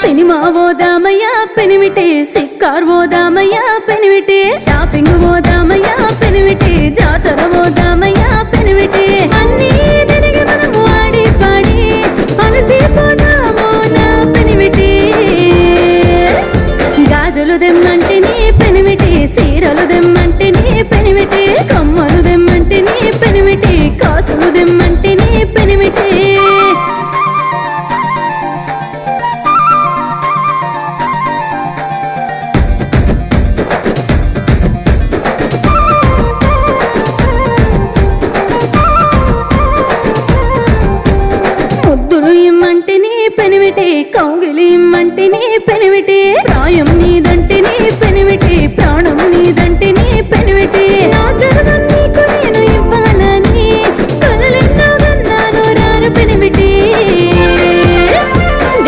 Cinema ఓదామయ్యా పెనిమిటి. సిక్కార్ ఓదామయ్యా పెనివిటే shopping ఓదామయ్యా పెనిమిటి. జాతర ఓదామయ్యా పెనిమిటి. అన్నీ తిరిగి మనము ఆడి పాడి అలసిపోదామో నా పెనిమిటి. గాజులు దెమ్మంటే నీ పెనిమిటి సీరలు దెమ్మంటే నీ పెనిమిటి కమ్మలు దెమ్మంటే నీ పెనిమిటి. ముద్దులు ఇమ్మంటే నీ పెనిమిటి కౌగిలి ఇమ్మంటే నీ పెనిమిటి ప్రాయం నీదంటే